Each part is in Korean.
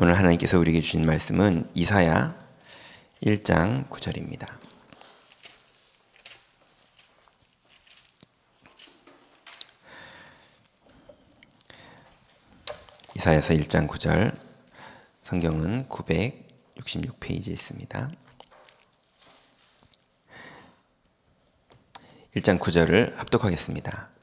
오늘 하나님께서 우리에게 주신 말씀은 이사야 1장 9절입니다. 이사야서 1장 9절 성경은 966페이지에 있습니다. 1장 9절을 합독하겠습니다.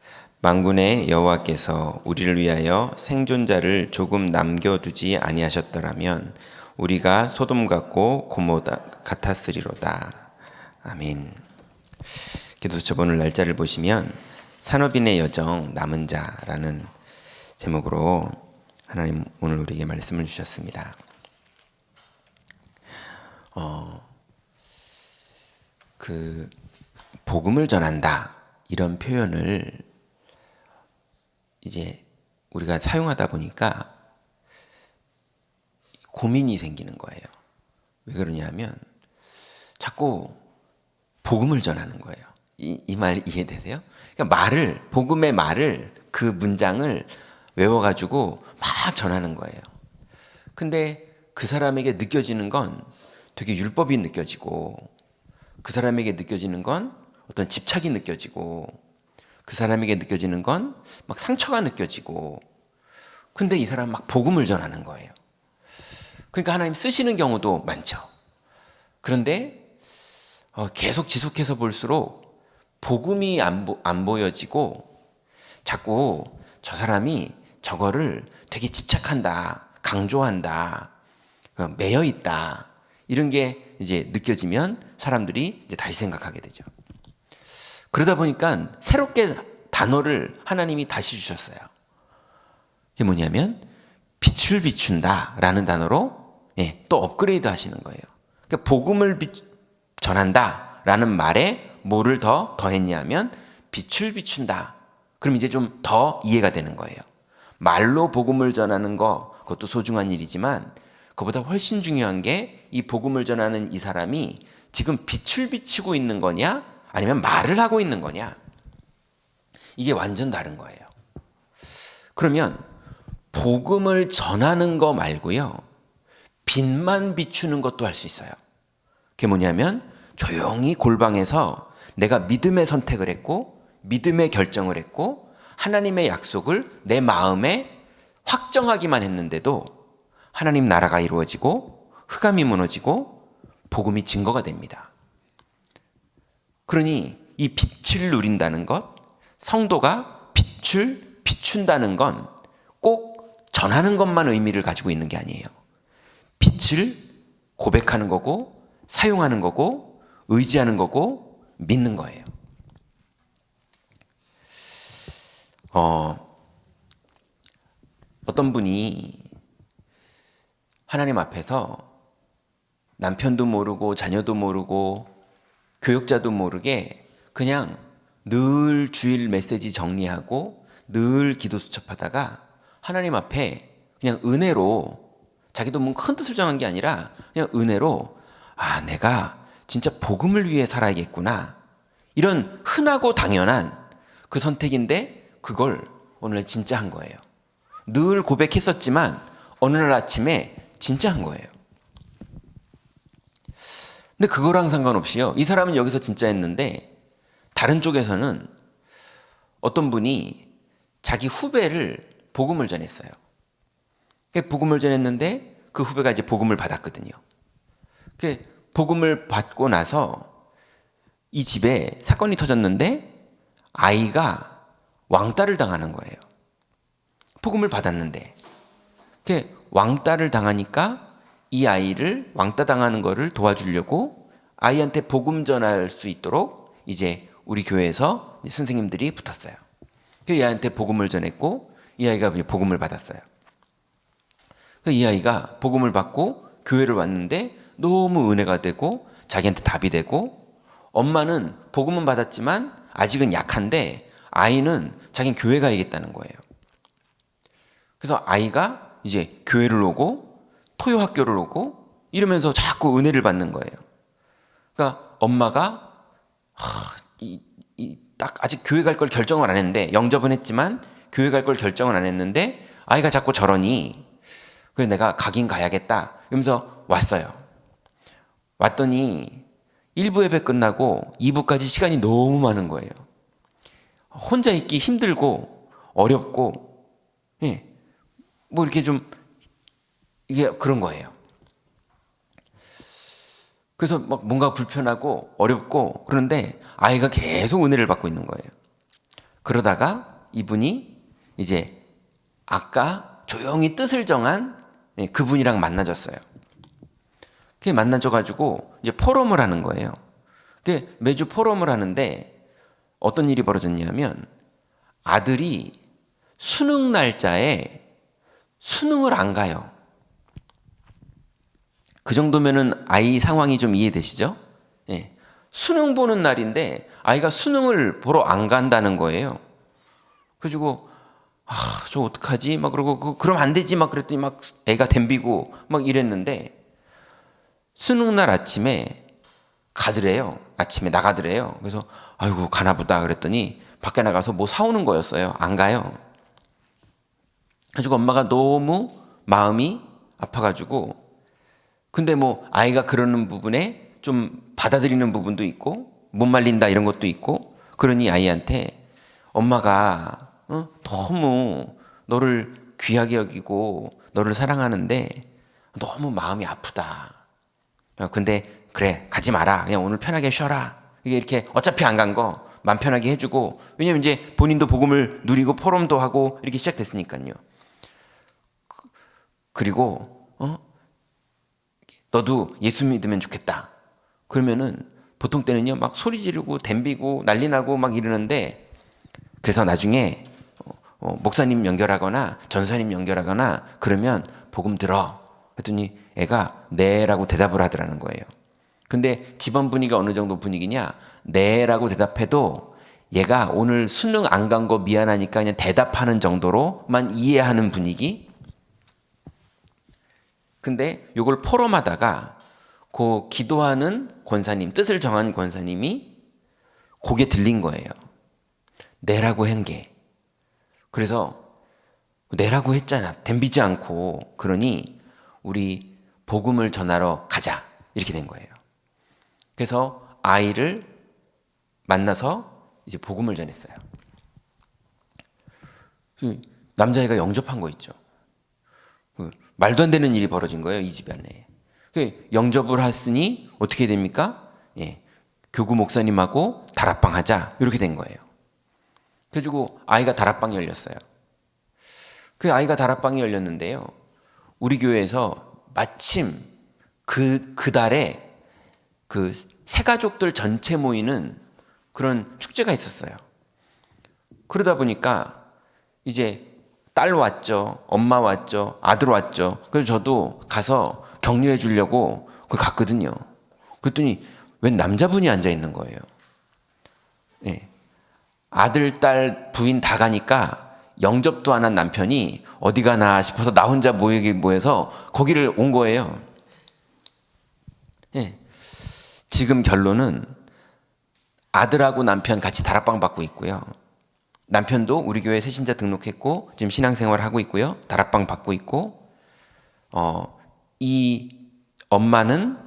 만군의 여호와께서 우리를 위하여 생존자를 조금 남겨두지 아니하셨더라면 우리가 소돔 같고 고모다 같았으리로다. 아멘. 기도처 오늘 날짜를 보시면 산업인의 여정 남은 자라는 제목으로 하나님 오늘 우리에게 말씀을 주셨습니다. 어, 그 복음을 전한다 이런 표현을 이제 우리가 사용하다 보니까 고민이 생기는 거예요. 왜 그러냐면 자꾸 복음을 전하는 거예요. 이이말 이해되세요? 그러니까 말을 복음의 말을 그 문장을 외워가지고 막 전하는 거예요. 근데 그 사람에게 느껴지는 건 되게 율법이 느껴지고 그 사람에게 느껴지는 건 어떤 집착이 느껴지고 그 사람에게 느껴지는 건 막 상처가 느껴지고 근데 이 사람 막 복음을 전하는 거예요. 그러니까 하나님 쓰시는 경우도 많죠. 그런데 어, 계속 지속해서 볼수록 복음이 안, 보, 안 보여지고 자꾸 저 사람이 저거를 되게 집착한다, 강조한다, 어, 매여 있다 이런 게 이제 느껴지면 사람들이 이제 다시 생각하게 되죠. 그러다 보니까 새롭게 단어를 하나님이 다시 주셨어요. 그게 뭐냐면 빛을 비춘다라는 단어로 예, 또 업그레이드 하시는 거예요. 그러니까 복음을 비, 전한다라는 말에 뭐를 더 더했냐면 빛을 비춘다. 그럼 이제 좀 더 이해가 되는 거예요. 말로 복음을 전하는 거 그것도 소중한 일이지만 그보다 훨씬 중요한 게 이 복음을 전하는 이 사람이 지금 빛을 비치고 있는 거냐 아니면 말을 하고 있는 거냐 이게 완전 다른 거예요. 그러면 복음을 전하는 거 말고요. 빛만 비추는 것도 할 수 있어요. 그게 뭐냐면 조용히 골방에서 내가 믿음의 선택을 했고 믿음의 결정을 했고 하나님의 약속을 내 마음에 확정하기만 했는데도 하나님 나라가 이루어지고 흑암이 무너지고 복음이 증거가 됩니다. 그러니 이 빛을 누린다는 것, 성도가 빛을 비춘다는 건 꼭 전하는 것만 의미를 가지고 있는 게 아니에요. 빛을 고백하는 거고, 사용하는 거고, 의지하는 거고, 믿는 거예요. 어, 어떤 분이 하나님 앞에서 남편도 모르고 자녀도 모르고 교육자도 모르게 그냥 늘 주일 메시지 정리하고 늘 기도 수첩하다가 하나님 앞에 그냥 은혜로 자기도 뭔큰 뜻을 정한 게 아니라 그냥 은혜로 아 내가 진짜 복음을 위해 살아야겠구나 이런 흔하고 당연한 그 선택인데 그걸 오늘 진짜 한 거예요. 늘 고백했었지만 어느 날 아침에 진짜 한 거예요. 근데 그거랑 상관없이요. 이 사람은 여기서 진짜 했는데 다른 쪽에서는 어떤 분이 자기 후배를 복음을 전했어요. 복음을 전했는데 그 후배가 이제 복음을 받았거든요. 복음을 받고 나서 이 집에 사건이 터졌는데 아이가 왕따를 당하는 거예요. 복음을 받았는데. 왕따를 당하니까 이 아이를 왕따 당하는 거를 도와주려고 아이한테 복음 전할 수 있도록 이제 우리 교회에서 선생님들이 붙었어요. 그 아이한테 복음을 전했고 이 아이가 복음을 받았어요. 그이 아이가 복음을 받고 교회를 왔는데 너무 은혜가 되고 자기한테 답이 되고 엄마는 복음은 받았지만 아직은 약한데 아이는 자기는 교회 가야겠다는 거예요. 그래서 아이가 이제 교회를 오고 토요 학교를 오고 이러면서 자꾸 은혜를 받는 거예요. 그러니까 엄마가 하, 이, 이, 딱 아직 교회 갈 걸 결정을 안 했는데 영접은 했지만 교회 갈 걸 결정을 안 했는데 아이가 자꾸 저러니 그래서 내가 가긴 가야겠다. 이러면서 왔어요. 왔더니 1부 예배 끝나고 2부까지 시간이 너무 많은 거예요. 혼자 있기 힘들고 어렵고 예. 뭐 이렇게 좀 이게 그런 거예요. 그래서 막 뭔가 불편하고 어렵고 그런데 아이가 계속 은혜를 받고 있는 거예요. 그러다가 이분이 이제 아까 조용히 뜻을 정한 예, 그분이랑 만나졌어요. 그게 만나져가지고 이제 포럼을 하는 거예요. 그게 매주 포럼을 하는데 어떤 일이 벌어졌냐면 아들이 수능 날짜에 수능을 안 가요. 그 정도면은 아이 상황이 좀 이해되시죠? 예. 수능 보는 날인데 아이가 수능을 보러 안 간다는 거예요. 그래가지고 아, 저 어떡하지? 막 그러고 그, 그럼 안 되지 막 그랬더니 막 애가 댐비고 막 이랬는데 수능 날 아침에 가더래요. 아침에 나가더래요. 그래서 아이고 가나 보다 그랬더니 밖에 나가서 뭐 사오는 거였어요. 안 가요. 그래가지고 엄마가 너무 마음이 아파가지고 근데 뭐 아이가 그러는 부분에 좀 받아들이는 부분도 있고 못 말린다 이런 것도 있고 그러니 아이한테 엄마가 어? 너무 너를 귀하게 여기고 너를 사랑하는데 너무 마음이 아프다. 어, 근데 그래 가지 마라. 그냥 오늘 편하게 쉬어라. 이게 이렇게 어차피 안 간 거 맘 편하게 해주고 왜냐면 이제 본인도 복음을 누리고 포럼도 하고 이렇게 시작됐으니까요. 그- 그리고 어 너도 예수 믿으면 좋겠다. 그러면은 보통 때는요 막 소리 지르고 댐비고 난리 나고 막 이러는데 그래서 나중에 어, 어, 목사님 연결하거나 전사님 연결하거나 그러면 복음 들어. 그랬더니 애가 네라고 대답을 하더라는 거예요. 근데 집안 분위기가 어느 정도 분위기냐? 네라고 대답해도 얘가 오늘 수능 안 간 거 미안하니까 그냥 대답하는 정도로만 이해하는 분위기? 근데 요걸 포럼하다가 그 기도하는 권사님, 뜻을 정한 권사님이 고개 들린 거예요. 내라고 한 게. 그래서 내라고 했잖아. 덤비지 않고. 그러니 우리 복음을 전하러 가자. 이렇게 된 거예요. 그래서 아이를 만나서 이제 복음을 전했어요. 그 남자애가 영접한 거 있죠. 그 말도 안 되는 일이 벌어진 거예요. 이 집 안에. 그 영접을 했으니 어떻게 됩니까? 예. 교구 목사님하고 다락방 하자. 이렇게 된 거예요. 그래가지고 아이가 다락방이 열렸어요. 그 아이가 다락방이 열렸는데요. 우리 교회에서 마침 그, 그 달에 그 새가족들 전체 모이는 그런 축제가 있었어요. 그러다 보니까 이제 딸 왔죠. 엄마 왔죠. 아들 왔죠. 그래서 저도 가서 격려해 주려고 그 갔거든요. 그랬더니 웬 남자분이 앉아 있는 거예요. 예. 아들, 딸, 부인 다 가니까 영접도 안 한 남편이 어디 가나 싶어서 나 혼자 모이기 모여서 거기를 온 거예요. 예. 지금 결론은 아들하고 남편 같이 다락방 받고 있고요. 남편도 우리 교회 새신자 등록했고 지금 신앙생활 하고 있고요. 다락방 받고 있고 어, 이 엄마는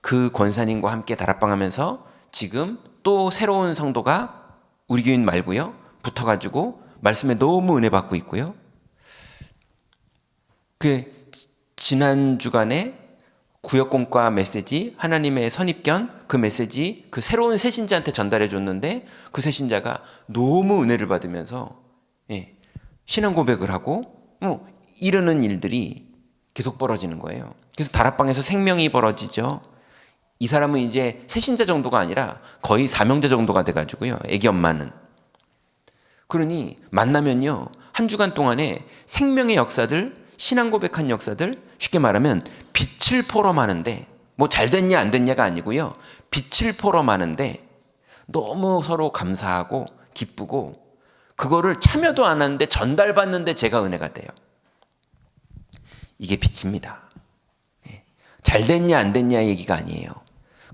그 권사님과 함께 다락방 하면서 지금 또 새로운 성도가 우리 교인 말고요. 붙어 가지고 말씀에 너무 은혜 받고 있고요. 그 지난 주간에 구역공과 메시지 하나님의 선입견 그 메시지 그 새로운 새신자한테 전달해 줬는데 그 새신자가 너무 은혜를 받으면서 예, 신앙 고백을 하고 뭐 이러는 일들이 계속 벌어지는 거예요. 그래서 다락방에서 생명이 벌어지죠. 이 사람은 이제 새신자 정도가 아니라 거의 사명자 정도가 돼가지고요. 애기 엄마는. 그러니 만나면요. 한 주간 동안에 생명의 역사들, 신앙 고백한 역사들, 쉽게 말하면 빛을 포럼하는데 뭐 잘 됐냐 안 됐냐가 아니고요. 빛을 포럼하는데 너무 서로 감사하고 기쁘고 그거를 참여도 안 하는데 전달받는데 제가 은혜가 돼요. 이게 빛입니다. 예. 잘 됐냐 안 됐냐 얘기가 아니에요.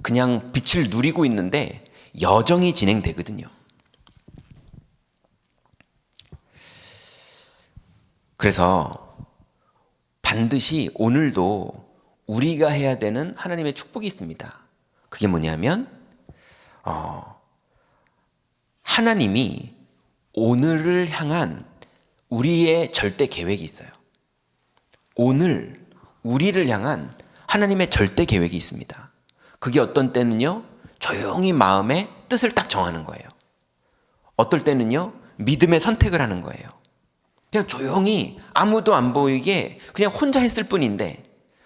그냥 빛을 누리고 있는데 여정이 진행되거든요. 그래서 반드시 오늘도 우리가 해야 되는 하나님의 축복이 있습니다. 그게 뭐냐면 어, 하나님이 오늘을 향한 우리의 절대 계획이 있어요. 오늘 우리를 향한 하나님의 절대 계획이 있습니다. 그게 어떤 때는요, 조용히 마음의 뜻을 딱 정하는 거예요. 어떨 때는요, 믿음의 선택을 하는 거예요. 그냥 조용히 아무도 안 보이게 그냥 혼자 했을 뿐인데,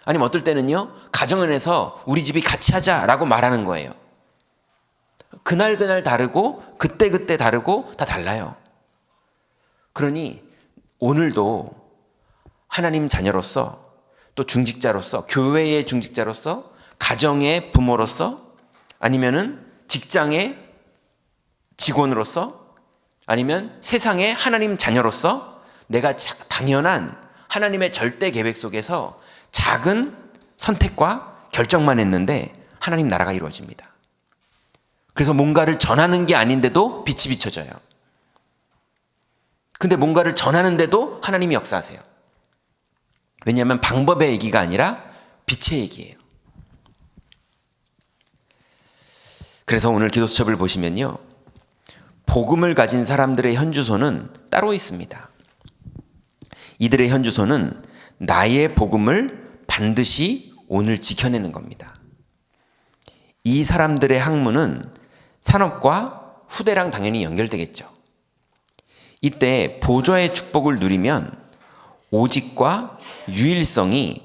아니면 어떨 때는요, 가정원에서 우리 집이 같이 하자라고 말하는 거예요. 그날 그날 다르고, 그때 그때 다르고, 다 달라요. 그러니 오늘도 하나님 자녀로서 또 중직자로서 교회의 중직자로서 가정의 부모로서 아니면은 직장의 직원으로서 아니면 세상의 하나님 자녀로서 내가 자- 당연한 하나님의 절대 계획 속에서 작은 선택과 결정만 했는데 하나님 나라가 이루어집니다. 그래서 뭔가를 전하는 게 아닌데도 빛이 비춰져요. 근데 뭔가를 전하는데도 하나님이 역사하세요. 왜냐하면 방법의 얘기가 아니라 빛의 얘기예요. 그래서 오늘 기도 수첩을 보시면요. 복음을 가진 사람들의 현주소는 따로 있습니다. 이들의 현주소는 나의 복음을 반드시 오늘 지켜내는 겁니다. 이 사람들의 학문은 산업과 후대랑 당연히 연결되겠죠. 이때 보좌의 축복을 누리면 오직과 유일성이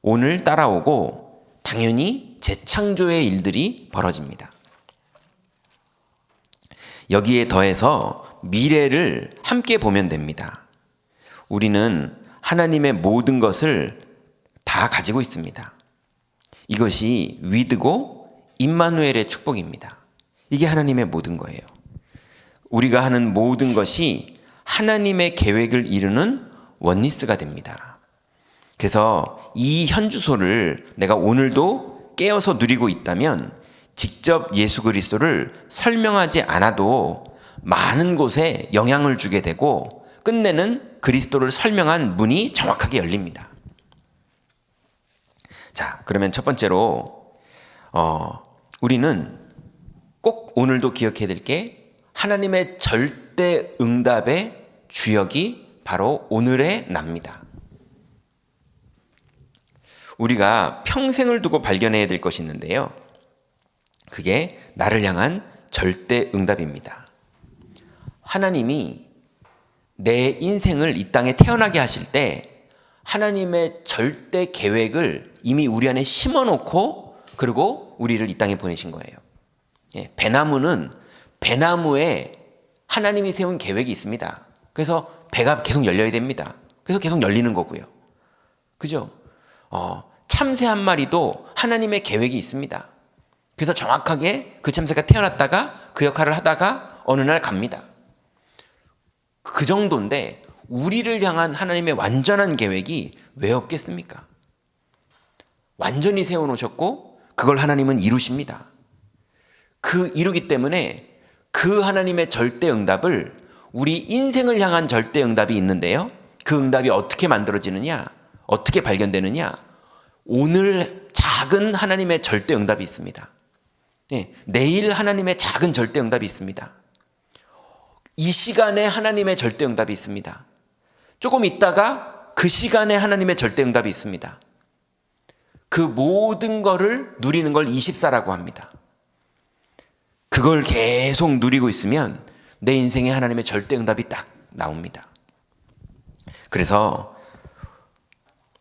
오늘 따라오고 당연히 재창조의 일들이 벌어집니다. 여기에 더해서 미래를 함께 보면 됩니다. 우리는 하나님의 모든 것을 다 가지고 있습니다. 이것이 위드고 임마누엘의 축복입니다. 이게 하나님의 모든 거예요. 우리가 하는 모든 것이 하나님의 계획을 이루는 원리스가 됩니다. 그래서 이 현주소를 내가 오늘도 깨어서 누리고 있다면 직접 예수 그리스도를 설명하지 않아도 많은 곳에 영향을 주게 되고 끝내는 그리스도를 설명한 문이 정확하게 열립니다. 자, 그러면 첫 번째로 어, 우리는 꼭 오늘도 기억해야 될 게 하나님의 절대 응답의 주역이 바로 오늘의 납니다. 우리가 평생을 두고 발견해야 될 것이 있는데요. 그게 나를 향한 절대 응답입니다. 하나님이 내 인생을 이 땅에 태어나게 하실 때 하나님의 절대 계획을 이미 우리 안에 심어 놓고 그리고 우리를 이 땅에 보내신 거예요. 예, 배나무는 배나무에 하나님이 세운 계획이 있습니다. 그래서 배가 계속 열려야 됩니다. 그래서 계속 열리는 거고요. 그죠? 어, 참새 한 마리도 하나님의 계획이 있습니다. 그래서 정확하게 그 참새가 태어났다가 그 역할을 하다가 어느 날 갑니다. 그 정도인데 우리를 향한 하나님의 완전한 계획이 왜 없겠습니까? 완전히 세워놓으셨고 그걸 하나님은 이루십니다. 그 이루기 때문에 그 하나님의 절대 응답을 우리 인생을 향한 절대 응답이 있는데요. 그 응답이 어떻게 만들어지느냐? 어떻게 발견되느냐? 오늘 작은 하나님의 절대 응답이 있습니다. 네, 내일 하나님의 작은 절대 응답이 있습니다. 이 시간에 하나님의 절대 응답이 있습니다. 조금 있다가 그 시간에 하나님의 절대 응답이 있습니다. 그 모든 거를 누리는 걸 24라고 합니다. 그걸 계속 누리고 있으면 내 인생에 하나님의 절대 응답이 딱 나옵니다. 그래서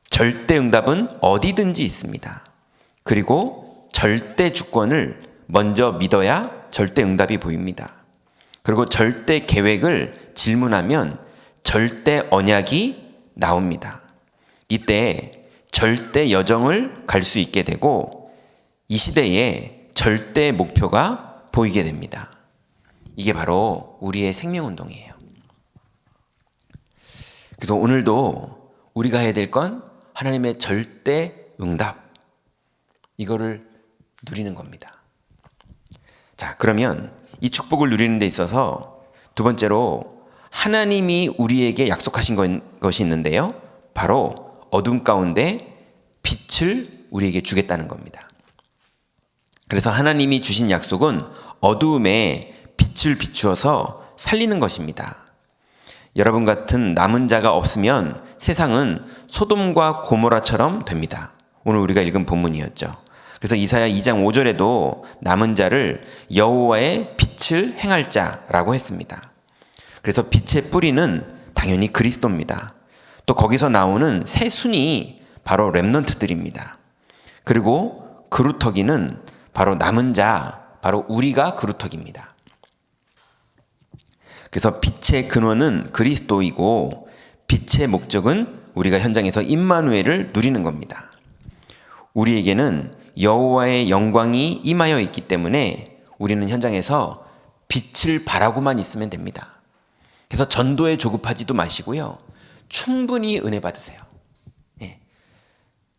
절대 응답은 어디든지 있습니다. 그리고 절대 주권을 먼저 믿어야 절대 응답이 보입니다. 그리고 절대 계획을 질문하면 절대 언약이 나옵니다. 이때 절대 여정을 갈 수 있게 되고 이 시대에 절대 목표가 보이게 됩니다. 이게 바로 우리의 생명운동이에요. 그래서 오늘도 우리가 해야 될 건 하나님의 절대 응답. 이거를 누리는 겁니다. 자, 그러면 이 축복을 누리는 데 있어서 두 번째로 하나님이 우리에게 약속하신 것이 있는데요. 바로 어둠 가운데 빛을 우리에게 주겠다는 겁니다. 그래서 하나님이 주신 약속은 어두움에 빛을 비추어서 살리는 것입니다. 여러분 같은 남은 자가 없으면 세상은 소돔과 고모라처럼 됩니다. 오늘 우리가 읽은 본문이었죠. 그래서 이사야 2장 5절에도 남은 자를 여호와의 빛을 행할 자라고 했습니다. 그래서 빛의 뿌리는 당연히 그리스도입니다. 또 거기서 나오는 새 순이 바로 렘넌트들입니다. 그리고 그루터기는 바로 남은 자, 바로 우리가 그루터기입니다. 그래서 빛의 근원은 그리스도이고 빛의 목적은 우리가 현장에서 임마누엘을 누리는 겁니다. 우리에게는 여호와의 영광이 임하여 있기 때문에 우리는 현장에서 빛을 바라고만 있으면 됩니다. 그래서 전도에 조급하지도 마시고요. 충분히 은혜 받으세요. 예.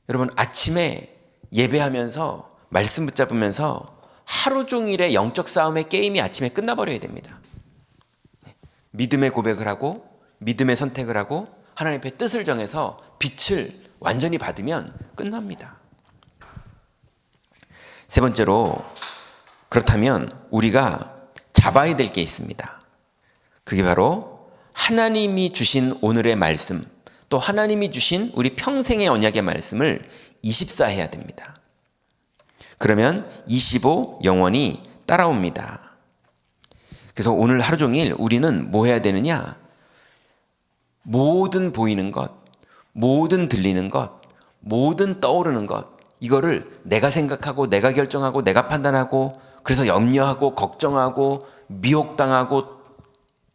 여러분 아침에 예배하면서 말씀 붙잡으면서 하루 종일의 영적 싸움의 게임이 아침에 끝나버려야 됩니다. 예. 믿음의 고백을 하고 믿음의 선택을 하고 하나님 앞에 뜻을 정해서 빛을 완전히 받으면 끝납니다. 세 번째로 그렇다면 우리가 잡아야 될 게 있습니다. 그게 바로 하나님이 주신 오늘의 말씀, 또 하나님이 주신 우리 평생의 언약의 말씀을 24 해야 됩니다. 그러면 25 영원히 따라옵니다. 그래서 오늘 하루 종일 우리는 뭐 해야 되느냐? 모든 보이는 것, 모든 들리는 것, 모든 떠오르는 것, 이거를 내가 생각하고 내가 결정하고 내가 판단하고 그래서 염려하고 걱정하고 미혹당하고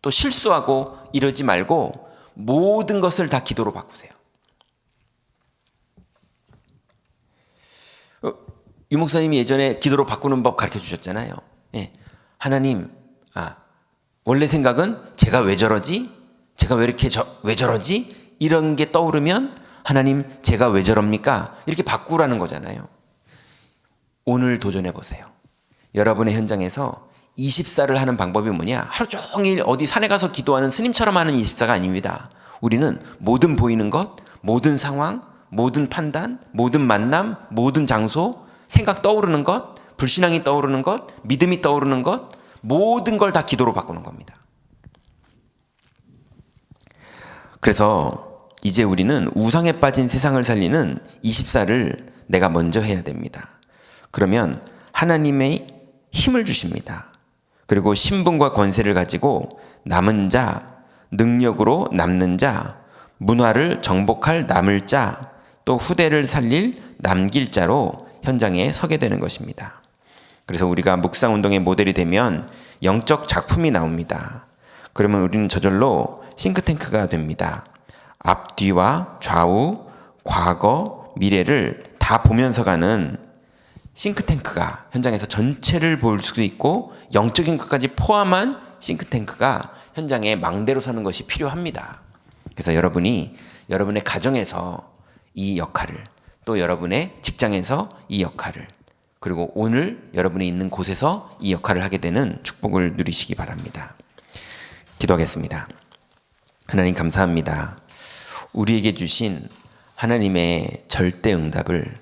또 실수하고 이러지 말고 모든 것을 다 기도로 바꾸세요. 어, 유 목사님이 예전에 기도로 바꾸는 법 가르쳐 주셨잖아요. 예. 하나님, 아, 원래 생각은 제가 왜 저러지? 제가 왜 이렇게 저, 왜 저러지? 이런 게 떠오르면 하나님, 제가 왜 저럽니까? 이렇게 바꾸라는 거잖아요. 오늘 도전해 보세요. 여러분의 현장에서 24를 하는 방법이 뭐냐? 하루 종일 어디 산에 가서 기도하는 스님처럼 하는 24가 아닙니다. 우리는 모든 보이는 것, 모든 상황, 모든 판단, 모든 만남, 모든 장소, 생각 떠오르는 것, 불신앙이 떠오르는 것, 믿음이 떠오르는 것, 모든 걸 다 기도로 바꾸는 겁니다. 그래서 이제 우리는 우상에 빠진 세상을 살리는 24를 내가 먼저 해야 됩니다. 그러면 하나님의 힘을 주십니다. 그리고 신분과 권세를 가지고 남은 자, 능력으로 남는 자, 문화를 정복할 남을 자, 또 후대를 살릴 남길 자로 현장에 서게 되는 것입니다. 그래서 우리가 묵상 운동의 모델이 되면 영적 작품이 나옵니다. 그러면 우리는 저절로 싱크탱크가 됩니다. 앞뒤와 좌우, 과거, 미래를 다 보면서 가는 싱크탱크가 현장에서 전체를 볼 수도 있고 영적인 것까지 포함한 싱크탱크가 현장에 망대로 서는 것이 필요합니다. 그래서 여러분이 여러분의 가정에서 이 역할을 또 여러분의 직장에서 이 역할을 그리고 오늘 여러분이 있는 곳에서 이 역할을 하게 되는 축복을 누리시기 바랍니다. 기도하겠습니다. 하나님 감사합니다. 우리에게 주신 하나님의 절대 응답을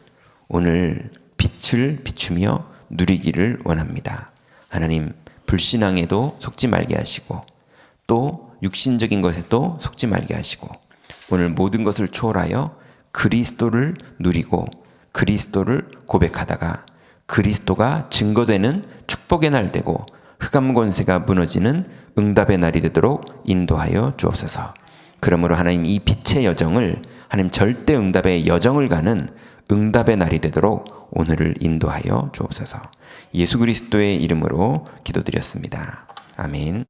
오늘 빛을 비추며 누리기를 원합니다. 하나님, 불신앙에도 속지 말게 하시고, 또 육신적인 것에도 속지 말게 하시고, 오늘 모든 것을 초월하여 그리스도를 누리고, 그리스도를 고백하다가, 그리스도가 증거되는 축복의 날 되고, 흑암 권세가 무너지는 응답의 날이 되도록 인도하여 주옵소서. 그러므로 하나님 이 빛의 여정을 하나님 절대 응답의 여정을 가는 응답의 날이 되도록 오늘을 인도하여 주옵소서. 예수 그리스도의 이름으로 기도드렸습니다. 아멘.